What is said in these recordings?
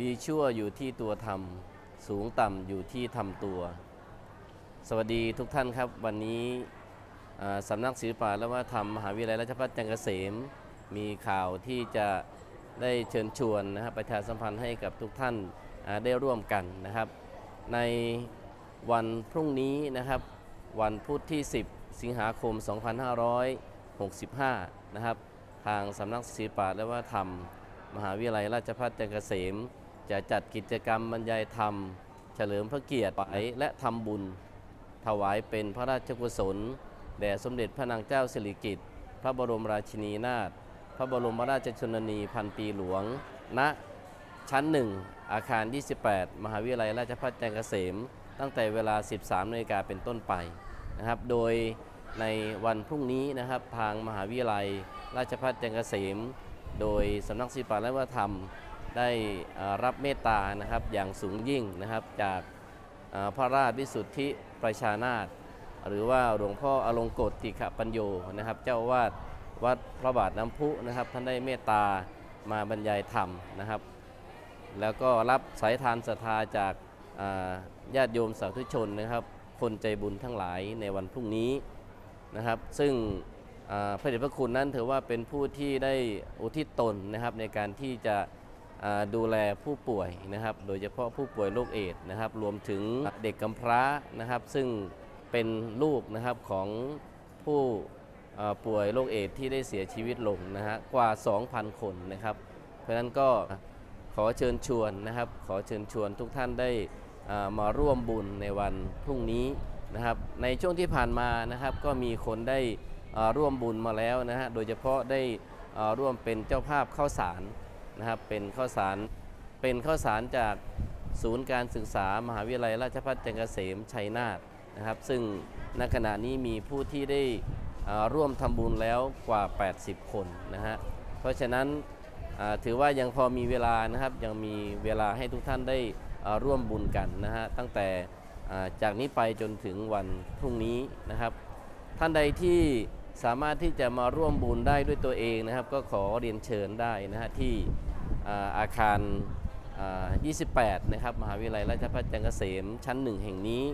ดีชั่วอยู่ที่ตัวทำสูงต่ำอยู่ที่ทำตัว สวัสดีทุกท่านครับ วันนี้สำนักศิลปะและวัฒนธรรมมหาวิทยาลัยราชภัฏจันทร์เกษม มีข่าวที่จะได้เชิญชวนนะครับประชาสัมพันธ์ให้กับทุกท่านได้ร่วมกันนะครับ ในวันพรุ่งนี้นะครับ วันพุธที่ 10 สิงหาคม 2565 นะครับ ทางสำนักศิลปะและวัฒนธรรม มหาวิทยาลัยราชภัฏจันทร์เกษม จะจัดกิจกรรมบรรยายธรรม เฉลิมพระเกียรติไปและทำบุญ ถวายเป็นพระราชกุศล แด่สมเด็จพระนางเจ้าสิริกิติ์พระบรมราชินีนาถพระบรมราชชนนีพันปีหลวงณชั้น 1 อาคาร 28 มหาวิทยาลัยราชภัฏจันเกษม ตั้งแต่เวลา 13นาฬิกาเป็นต้นไปนะครับ โดยในวันพรุ่งนี้นะครับทางมหาวิทยาลัยราชภัฏจันเกษม โดยสำนักศิลปะและวัฒนธรรม ได้รับเมตตานะครับอย่างสูงยิ่งนะครับจากพระราชวิสุทธิประชานาถหรือว่าหลวงพ่ออลงกฎติขปัญโยนะครับ เจ้าวาดวัดพระบาทน้ำพุนะครับ ท่านได้เมตตามาบรรยายธรรมนะครับ แล้วก็รับสายทานศรัทธาจากญาติโยมสาธุชนนะครับ คนใจบุญทั้งหลายในวันพรุ่งนี้นะครับ ซึ่งพระเดชพระคุณนั้นถือว่าเป็นผู้ที่ได้อุทิศตนนะครับในการที่จะ ดูแลผู้ป่วยนะครับ โดยเฉพาะผู้ป่วยโรคเอดส์นะครับ รวมถึงเด็กกำพร้านะครับ ซึ่งเป็นลูกนะครับของผู้ป่วยโรคเอดส์ที่ได้เสียชีวิตลงนะฮะกว่า 2,000 คนนะครับ เพราะฉะนั้นก็ขอเชิญชวนนะครับ ขอเชิญชวนทุกท่านได้มาร่วมบุญในวันพรุ่งนี้นะครับ ในช่วงที่ผ่านมานะครับ ก็มีคนได้ร่วมบุญมาแล้วนะฮะโดยเฉพาะได้ร่วมเป็นเจ้าภาพข้าวสาร นะครับเป็นข้าวสารเป็นข้าวสารจากศูนย์การศึกษามหาวิทยาลัยราชภัฏจันทร์เกษมชัยนาทนะครับ ซึ่งณขณะนี้มีผู้ที่ได้ร่วมทำบุญแล้วกว่า 80 คนนะฮะเพราะฉะนั้นถือว่ายังพอมีเวลานะครับยังมีเวลาให้ทุกท่านได้ร่วมบุญกันนะฮะตั้งแต่จากนี้ไปจนถึงวันพรุ่งนี้นะครับ ท่านใดที่ สามารถที่จะมาร่วมบุญได้ด้วยตัวเองนะครับ ก็ขอเรียนเชิญได้นะฮะที่อ่าอาคาร 28 นะครับ มหาวิทยาลัยราชภัฏจันทร์เกษมชั้น 1 แห่งนี้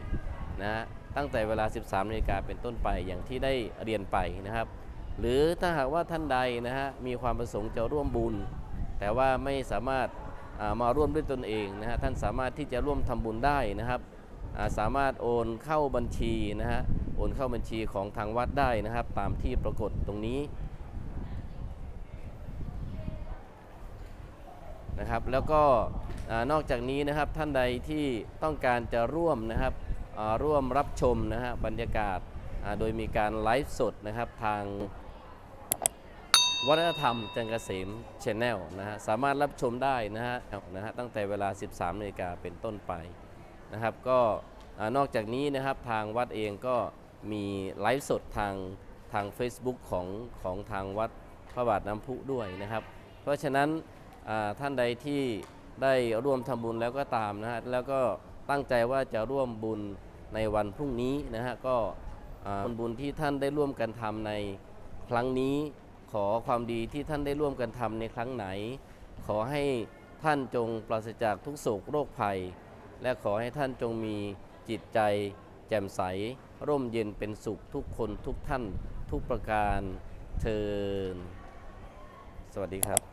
นะฮะตั้งแต่เวลา 13นาฬิกาเป็นต้นไปอย่างที่ได้เรียนไปนะครับ หรือถ้าหากว่าท่านใดนะฮะมีความประสงค์จะร่วมบุญ แต่ว่าไม่สามารถมาร่วมด้วยตนเองนะฮะท่านสามารถที่จะร่วมทำบุญได้นะครับ สามารถโอนเข้าบัญชีนะฮะ โอนเข้าบัญชีของทางวัดได้นะครับ ตามที่ปรากฏตรงนี้นะครับ แล้วก็นอกจากนี้นะครับท่านใดที่ต้องการจะร่วมนะครับร่วมรับชมนะฮะบรรยากาศโดยมีการไลฟ์สดนะครับทางวัฒนธรรมจันทร์เกษมชแนลนะฮะสามารถรับชมได้นะฮะนะฮะตั้งแต่เวลา 13นาฬิกาเป็นต้นไปนะครับ ก็นอกจากนี้นะครับทางวัดเองก็ มีไลฟ์สดทางทาง Facebook ของของทางวัดพระบาทน้ำพุด้วยนะครับ เพราะฉะนั้นท่านใดที่ได้ร่วมทำบุญแล้วก็ตามนะฮะแล้วก็ตั้งใจว่าจะร่วมบุญในวันพรุ่งนี้นะฮะก็บุญที่ท่านได้ร่วมกันทำในครั้งนี้ขอความดีที่ท่านได้ร่วมกันทำในครั้งไหน ขอให้ท่านจงปราศจากทุกโศกโรคภัย และขอให้ท่านจงมีจิตใจ แจ่มใส ร่มเย็นเป็นสุขทุกคนทุกท่านทุกประการเทินสวัสดีครับ